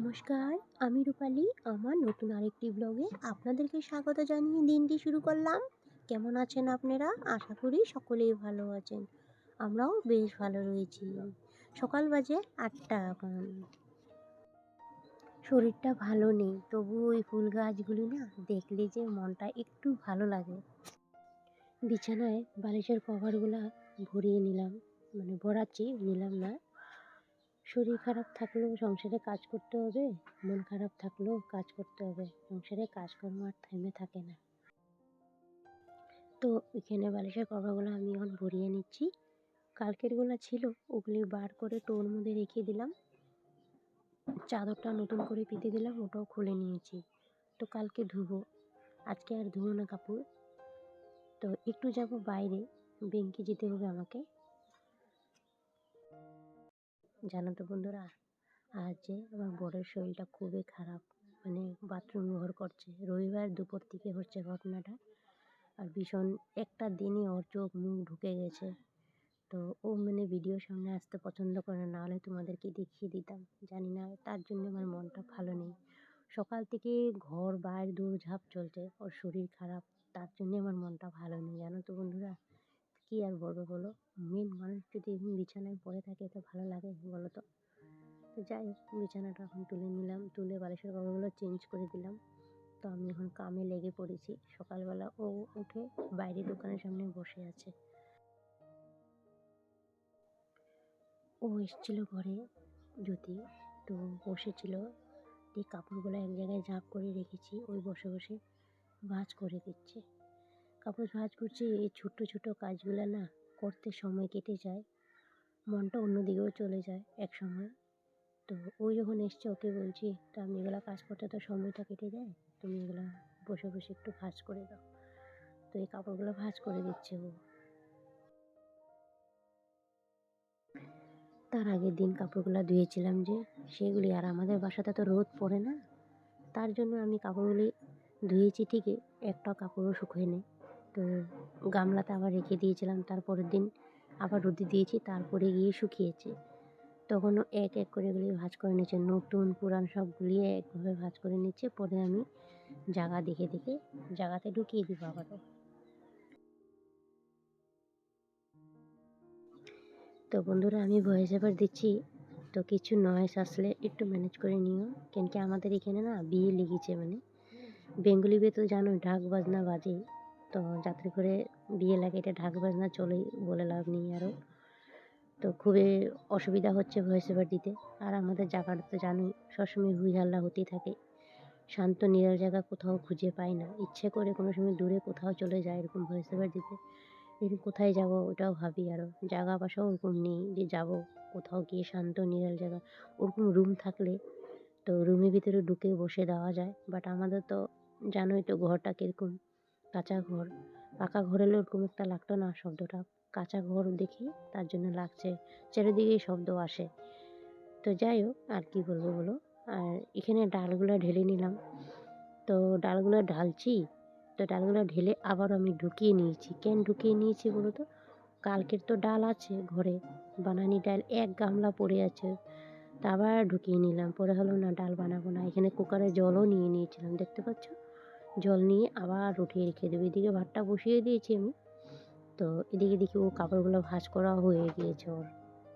নমস্কার, আমি রূপালি। আমার নতুন আরেকটি ব্লগে আপনাদেরকে স্বাগত জানিয়ে দিনটি শুরু করলাম। কেমন আছেন আপনারা? আশা করি সকলেই ভালো আছেন। আমরাও বেশ ভালো রয়েছি। সকাল বাজে আটটা এখন। শরীরটা ভালো নেই, তবু ওই ফুল গাছগুলি না দেখলে যে মনটা একটু ভালো লাগে। বিছানায় বালিশের কভারগুলা ভরিয়ে নিলাম মানে ভরাচ্ছি, নিলাম না। শরীর খারাপ থাকলেও সংসারে কাজ করতে হবে, মন খারাপ থাকলেও কাজ করতে হবে। সংসারে কাজকর্ম আর থেমে থাকে না। তো এখানে বালিশের কভারগুলো আমি এখন ভরিয়ে নিচ্ছি। কালকেরগুলো ছিল, ওগুলি বার করে টোর মধ্যে রেখে দিলাম। চাদরটা নতুন করে পেতে দিলাম, ওটাও খুলে নিয়েছি। তো কালকে ধুবো, আজকে আর ধুবো না কাপড়। তো একটু যাব বাইরে, ব্যাংকে যেতে হবে আমাকে। জানো তো বন্ধুরা? আজ আমার বড়ের শরীরটা খুবই খারাপ মানে বাথরুম ব্যবহার করছে। রবিবার দুপুর থেকে হচ্ছে ঘটনাটা। আর ভীষণ একটা দিনই ওর চোখ মুখ ঢুকে গেছে। তো ও মানে ভিডিওর সামনে আসতে পছন্দ করে না হলে তোমাদেরকে দেখিয়ে দিতাম। জানি না, তার জন্য আমার মনটা ভালো নেই। সকাল থেকে ঘর বাইরে দৌড়ঝাঁপ চলছে। ওর শরীর খারাপ, তার জন্যে আমার মনটা ভালো নেই, জানো তো বন্ধুরা? কী আর বলব বলো? মেন মানুষ যদি বিছানায় পড়ে থাকে তো ভালো লাগে বলো তো তো যাই হোক, বিছানাটা এখন তুলে নিলাম, তুলে বালিশের কভারগুলো চেঞ্জ করে দিলাম। তো আমি এখন কামে লেগে পড়েছি। সকালবেলা ও উঠে বাইরে দোকানের সামনে বসে আছে। ও এসেছিল ঘরে যদি, তো বসেছিল। দিয়ে কাপড়গুলো এক জায়গায় ঝাঁপ করে রেখেছি, ওই বসে বসে ভাঁজ করে দিচ্ছে। কাপড় ভাঁজ করছে, এই ছোট্ট ছোট কাজগুলো না করতে সময় কেটে যায়, মনটা অন্যদিকেও চলে যায় এক সময় তো ওই যখন এসছে, ওকে বলছি, তা আমি এগুলো কাজ করতে তো সময়টা কেটে যায়, তুমি এগুলো বসে বসে একটু ভাঁজ করে দাও। তো এই কাপড়গুলো ভাঁজ করে দিচ্ছে ও। তার আগের দিন কাপড়গুলো ধুয়েছিলাম যে, সেগুলি আর আমাদের বাসাতে তো রোদ পড়ে না, তার জন্য আমি কাপড়গুলি ধুয়েছি ঠিকই, একটা কাপড়ও শুকোয় নেই তো গামলাতে আবার রেখে দিয়েছিলাম। তারপরের দিন আবার রোদে দিয়েছি, তারপরে গিয়ে শুকিয়েছে। তখনও এক এক করে এগুলি ভাঁজ করে নিচ্ছে নতুন, পুরান সব গুলিয়ে একভাবে ভাঁজ করে নিচ্ছে। পরে আমি জায়গা দেখে দেখে জায়গাতে ঢুকিয়ে দিব আবারও। তো বন্ধুরা, আমি ভয়েস ওভার দিচ্ছি। তো কিছু নয়েস আসলে একটু ম্যানেজ করে নিও। কেন কি আমাদের এখানে না বিয়ে লেগেছে মানে। বেঙ্গলি বিয়ে তো জানো ঢাক বাজনা বাজে তো যাত্রী করে বিয়ে লাগে, এটা ঢাক বাজনা চলেই বলে লাভ নেই আরও। তো খুবই অসুবিধা হচ্ছে ভয়েস ওভার দিতে। আর আমাদের জায়গাটা তো জানোই সবসময় হুই হাল্লা হতেই থাকে। শান্ত, নিরাল জায়গা কোথাও খুঁজে পাই না। ইচ্ছে করে কোনো সময় দূরে কোথাও চলে যায় এরকম ভয়েস ওভার দিতে। এরকম কোথায় যাব ওটাও ভাবি আরও। জায়গা বাসাও ওরকম নেই যে যাব কোথাও গিয়ে শান্ত, নিরাল জায়গা। ওরকম রুম থাকলে তো রুমের ভিতরে ঢুকে বসে দেওয়া যায়। বাট আমাদের তো জানোই তো ঘরটা কীরকম। কাঁচা ঘর। পাকা ঘর হলে ওরকম একটা লাগতো না শব্দটা। কাঁচা ঘর দেখি তার জন্য লাগছে, চারিদিকেই শব্দ আসে। তো যাই হোক, আর কি বলব বলো? আর এখানে ডালগুলো ঢেলে নিলাম। তো ডালগুলো ঢালছি। তো ডালগুলো ঢেলে আবার আমি ঢুকিয়ে নিয়েছি। কেন ঢুকিয়ে নিয়েছি বলো তো? কালকের তো ডাল আছে ঘরে। বানানি ডাল এক গামলা পড়ে আছে। তা আবার ঢুকিয়ে নিলাম। পরে হলো না ডাল বানাবো না। এখানে কুকারে জলও নিয়ে নিয়েছিলাম। দেখতে পাচ্ছ? জল নিয়ে আবার উঠিয়ে রেখে দেবো। এদিকে ভাতটা বসিয়ে দিয়েছি আমি। তো এদিকে দেখি ও কাপড়গুলো ভাঁজ করা হয়ে গিয়েছে ওর।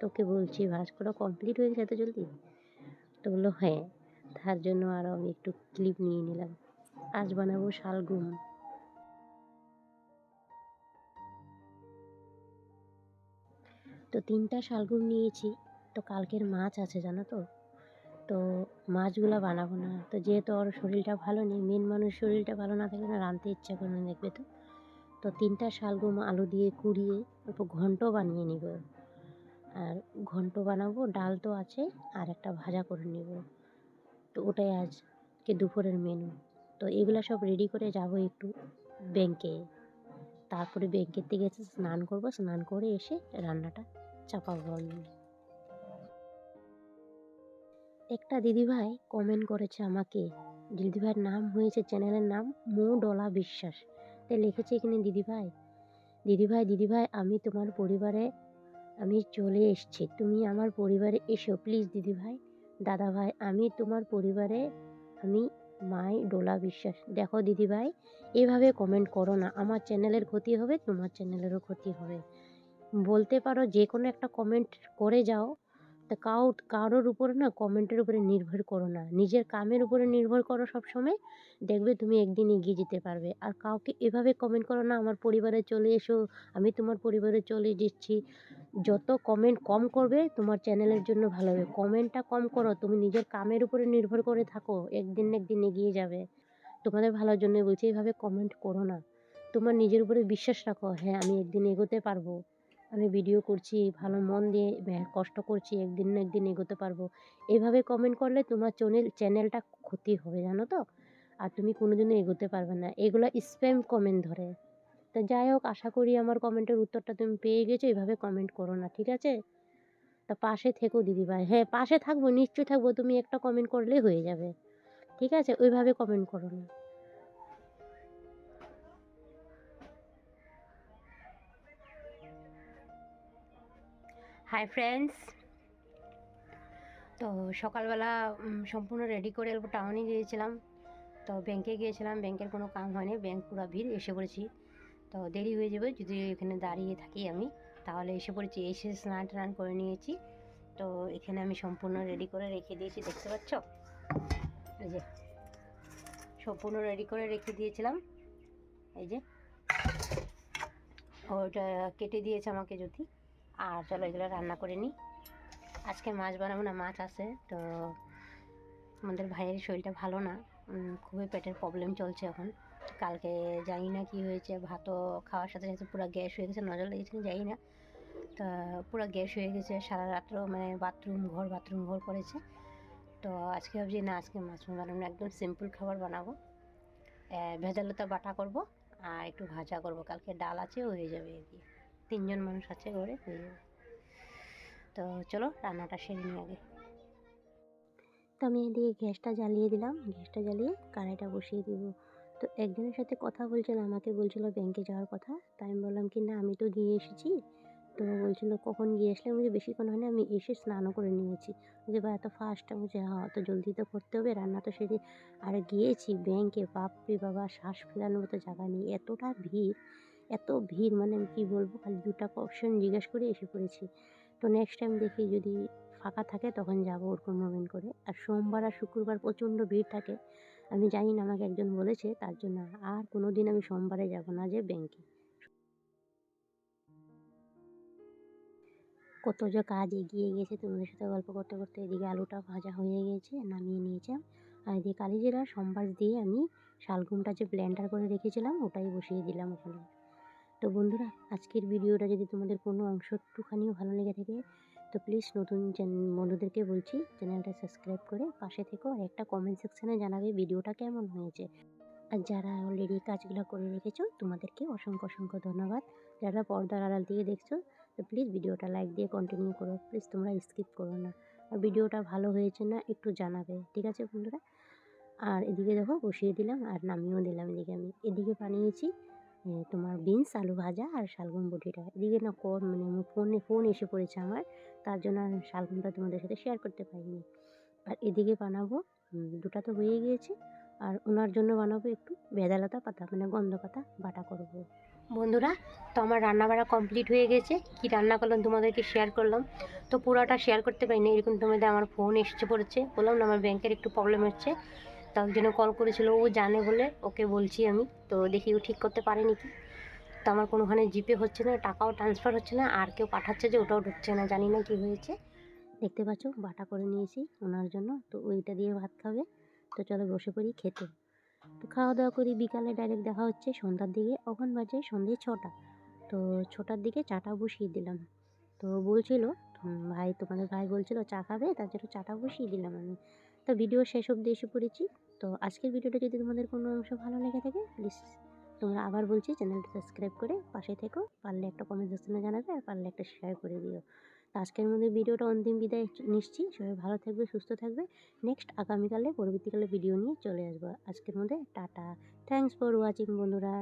তোকে বলছি, ভাঁজ করা কমপ্লিট হয়ে গেছে এত জলদি? তো বলল হ্যাঁ। তার জন্য আরও আমি একটু ক্লিপ নিয়ে নিলাম। আজ বানাবো শালগুম তো তিনটা শালগুম নিয়েছি। তো কালকের মাছ আছে, জানো তো? তো মাছগুলো বানাবো না। তো যেহেতু ওর শরীরটা ভালো নেই মেন মানুষ শরীরটা ভালো না থাকলে না রাঁধতে ইচ্ছা করে দেখবে তো? তো তিনটা শালগুম আলু দিয়ে কুড়িয়ে অল্প ঘন্ট বানিয়ে নিব। আর ঘন্ট বানাবো, ডাল তো আছে, আর একটা ভাজা করে নেব। তো ওটাই আজকে দুপুরের মেনু তো এগুলো সব রেডি করে যাব একটু ব্যাংকে তারপরে ব্যাংকের থেকে এসে স্নান করব, স্নান করে এসে রান্নাটা চাপাবো আমি। একটা দিদিভাই কমেন্ট করেছে আমাকে। দিদিভাইয়ের নাম হয়েছে চ্যানেলের নাম মো ডলা বিশ্বাস। তাই লিখেছে এখানে, দিদিভাই দিদিভাই দিদিভাই, আমি তোমার পরিবারে, আমি চলে এসেছি। তুমি আমার পরিবারে এসো প্লিজ দিদিভাই, দাদাভাই, আমি তোমার পরিবারে, আমি মাই ডোলা বিশ্বাস। দেখো দিদিভাই, এভাবে কমেন্ট করো না। আমার চ্যানেলের ক্ষতি হবে, তোমার চ্যানেলেরও ক্ষতি হবে। বলতে পারো যে কোনো একটা কমেন্ট করে যাও। তা কাউ কারোর উপরে না কমেন্টের উপরে নির্ভর করো না। নিজের কামের উপরে নির্ভর করো সবসময়। দেখবে তুমি একদিন এগিয়ে যেতে পারবে। আর কাউকে এভাবে কমেন্ট করো না, আমার পরিবারে চলে এসো, আমি তোমার পরিবারে চলে যাচ্ছি যত কমেন্ট কম করবে, তোমার চ্যানেলের জন্য ভালো হবে। কমেন্টটা কম করো, তুমি নিজের কামের উপরে নির্ভর করে থাকো, একদিন না একদিন এগিয়ে যাবে। তোমাদের ভালোর জন্য বলছি এইভাবে কমেন্ট করো না। তোমার নিজের উপরে বিশ্বাস রাখো হ্যাঁ আমি একদিন এগোতে পারব। আমি ভিডিও করছি, ভালো মন দিয়ে কষ্ট করছি, একদিন না একদিন এগোতে পারব। এভাবে কমেন্ট করলে তোমার চ্যানেল চ্যানেলটা ক্ষতি হবে, জানো তো? আর তুমি কোনোদিনও এগোতে পারবে না। এগুলো স্প্যাম কমেন্ট ধরে। তো যাই হোক, আশা করি আমার কমেন্টের উত্তরটা তুমি পেয়ে গেছো, এভাবে কমেন্ট করো না, ঠিক আছে? তা পাশে থেকো, দিদিভাই। হ্যাঁ পাশে থাকব, নিশ্চয়ই থাকব, তুমি একটা কমেন্ট করলেই হয়ে যাবে। ঠিক আছে? ওইভাবে কমেন্ট করো না। হাই ফ্রেন্ডস তো সকালবেলা সম্পূর্ণ রেডি করে এরপর টাউনে গিয়েছিলাম। তো ব্যাংকে গিয়েছিলাম ব্যাংকের কোনো কাম হয়নি ব্যাংক পুরো ভিড়, এসে পড়েছি। তো দেরি হয়ে যাবে, যদি এখানে দাঁড়িয়ে থাকি আমি, তাহলে এসে পড়েছি, এসে স্নান টান করে নিয়েছি। তো এখানে আমি সম্পূর্ণ রেডি করে রেখে দিয়েছি, দেখতে পাচ্ছ? এই যে, সম্পূর্ণ রেডি করে রেখে দিয়েছিলাম। এই যে, ওটা কেটে দিয়েছে আমাকে যদি। আর চলো এগুলো রান্না করে নিই। আজকে মাছ বানাবো না, মাছ আছে, তো আমাদের ভাইয়ের শরীরটা ভালো না। খুবই পেটের প্রবলেম চলছে এখন। কালকে জানি না কি হয়েছে, ভাতও খাওয়ার সাথে সাথে পুরো গ্যাস হয়ে গেছে, নজর লেগেছে জানি না। তা পুরো গ্যাস হয়ে গেছে, সারা রাত্র মানে বাথরুম ঘর বাথরুম ঘর করেছে। তো আজকে ভাবছি, না, আজকে মাছ বানাবো না, একদম সিম্পল খাবার বানাবো। ভেজালতা বাটা করব, আর একটু ভাজা করব, কালকে ডাল আছে হয়ে যাবে আর কি। তিনজন মানুষ আছে ঘরে তো চলো, রান্নাটা সেরে নিই আগে। তো আমি এদিকে গ্যাসটা জ্বালিয়ে দিলাম। গ্যাসটা জ্বালিয়ে কড়াইটা বসিয়ে দিব। তো একজনের সাথে কথা বলছিল, আমাকে বলছিল ব্যাংকে যাওয়ার কথা। তাই আমি বললাম কি, না, আমি তো গিয়ে এসেছি। তো বলছিল, কখন গিয়ে আসলে? আমি বেশিক্ষণ হয় না আমি এসে স্নানও করে নিয়েছি। যে বা এত ফার্স্ট আমি বলছি হ্যাঁ তো জলদি তো করতে হবে, রান্না তো সেদিন আর গিয়েছি ব্যাংকে, বাপরে বাবা, শ্বাস ফেলানোর মতো জায়গা নেই। এতটা ভিড়। এত ভিড় মানে আমি কী বলব, খালি দুটা কোশ্চেন জিজ্ঞেস করে এসে পড়েছি। তো নেক্সট টাইম দেখি যদি ফাঁকা থাকে তখন যাব ওরকম মুভমেন্ট করে। আর সোমবার আর শুক্রবার প্রচণ্ড ভিড় থাকে, আমি জানি না, আমাকে একজন বলেছে, তার জন্য আর কোনো দিন আমি সোমবারে যাব না যে ব্যাংকে কত যে কাজ এগিয়ে গেছে, তোমাদের সাথে গল্প করতে করতে এদিকে আলুটা ভাজা হয়ে গেছে, নামিয়ে নিয়েছিলাম। আর এদিকে কালিজিরা সম্বাস দিয়ে আমি শালগমটা যে ব্লেন্ডার করে রেখেছিলাম, ওটাই বসিয়ে দিলাম ওখানে। তো বন্ধুরা, আজকের ভিডিওটা যদি তোমাদের কোনো অংশ একটুখানিও ভালো লেগে থাকে, তো প্লিজ নতুন বন্ধুদেরকে বলছি, চ্যানেলটা সাবস্ক্রাইব করে পাশে থেকো আর একটা কমেন্ট সেকশানে জানাবে ভিডিওটা কেমন হয়েছে। আর যারা অলরেডি কাজগুলো করে রেখেছো, তোমাদেরকে অসংখ্য অসংখ্য ধন্যবাদ। যারা পর্দার আড়াল দিয়ে দেখছ, তো প্লিজ ভিডিওটা লাইক দিয়ে কন্টিনিউ করো প্লিজ তোমরা স্কিপ করো না। আর ভিডিওটা ভালো হয়েছে না, একটু জানাবে, ঠিক আছে বন্ধুরা? আর এদিকে দেখো, বসিয়ে দিলাম আর নামিয়েও দিলাম এদিকে আমি। এদিকে বানিয়েছি তোমার বিনস, আলু ভাজা আর শালগম বটিটা। এদিকে না কর মানে ফোনে, ফোন এসে পড়েছে আমার, তার জন্য আর শালগমটা তোমাদের সাথে শেয়ার করতে পারিনি। আর এদিকে বানাবো দুটা তো হয়ে গিয়েছে, আর ওনার জন্য বানাবো একটু বেদালতা পাতা মানে গন্ধ পাতা বাটা করব। বন্ধুরা, তো আমার রান্না বাড়া কমপ্লিট হয়ে গেছে, কি রান্না করলাম তোমাদেরকে শেয়ার করলাম। তো পুরোটা শেয়ার করতে পারিনি, এরকম তোমাদের আমার ফোন এসছে পড়েছে, বললাম না আমার ব্যাংকের একটু প্রবলেম হচ্ছে। তো একজনে কল করেছিল, ও জানে বলে ওকে বলছি আমি। তো দেখি ও ঠিক করতে পারেনি কি? তো আমার কোনোখানে জিপে হচ্ছে না, টাকাও ট্রান্সফার হচ্ছে না, আর কেউ পাঠাচ্ছে যে ওটাও ঢুকছে না, জানি না কি হয়েছে। দেখতে পাচ্ছ, বাটা করে নিয়েছি ওনার জন্য, তো ওইটা দিয়ে ভাত খাবে। তো চলো বসে পড়ি খেতে। তো খাওয়া দাওয়া করি, বিকালে ডাইরেক্ট দেখা হচ্ছে, সন্ধ্যার দিকে ওখান বাজে সন্ধ্যে ছটা। তো ছটার দিকে চাটা বসিয়ে দিলাম। তো বলছিল ভাই তোমাদের ভাই বলছিল চা খাবে, তার জন্য চাটা বসিয়ে দিলাম আমি। তো ভিডিও শেষ অবধি এসে পড়েছি। তো আজকের ভিডিওটা যদি তোমাদের কোনো অংশ ভালো লেগে থাকে প্লিজ তোমরা আবার বলছি চ্যানেলটা সাবস্ক্রাইব করে পাশে থেকো। পারলে একটা কমেন্ট সেকশনে জানাবে আর পারলে একটা শেয়ার করে দিও। তো আজকের মধ্যে ভিডিওটা অন্তিম বিদায় নিচ্ছি। সবাই ভালো থাকবে, সুস্থ থাকবে। নেক্সট আগামীকালে, পরবর্তীকালে ভিডিও নিয়ে চলে আসব। আজকের মধ্যে টাটা। থ্যাংকস ফর ওয়াচিং বন্ধুরা।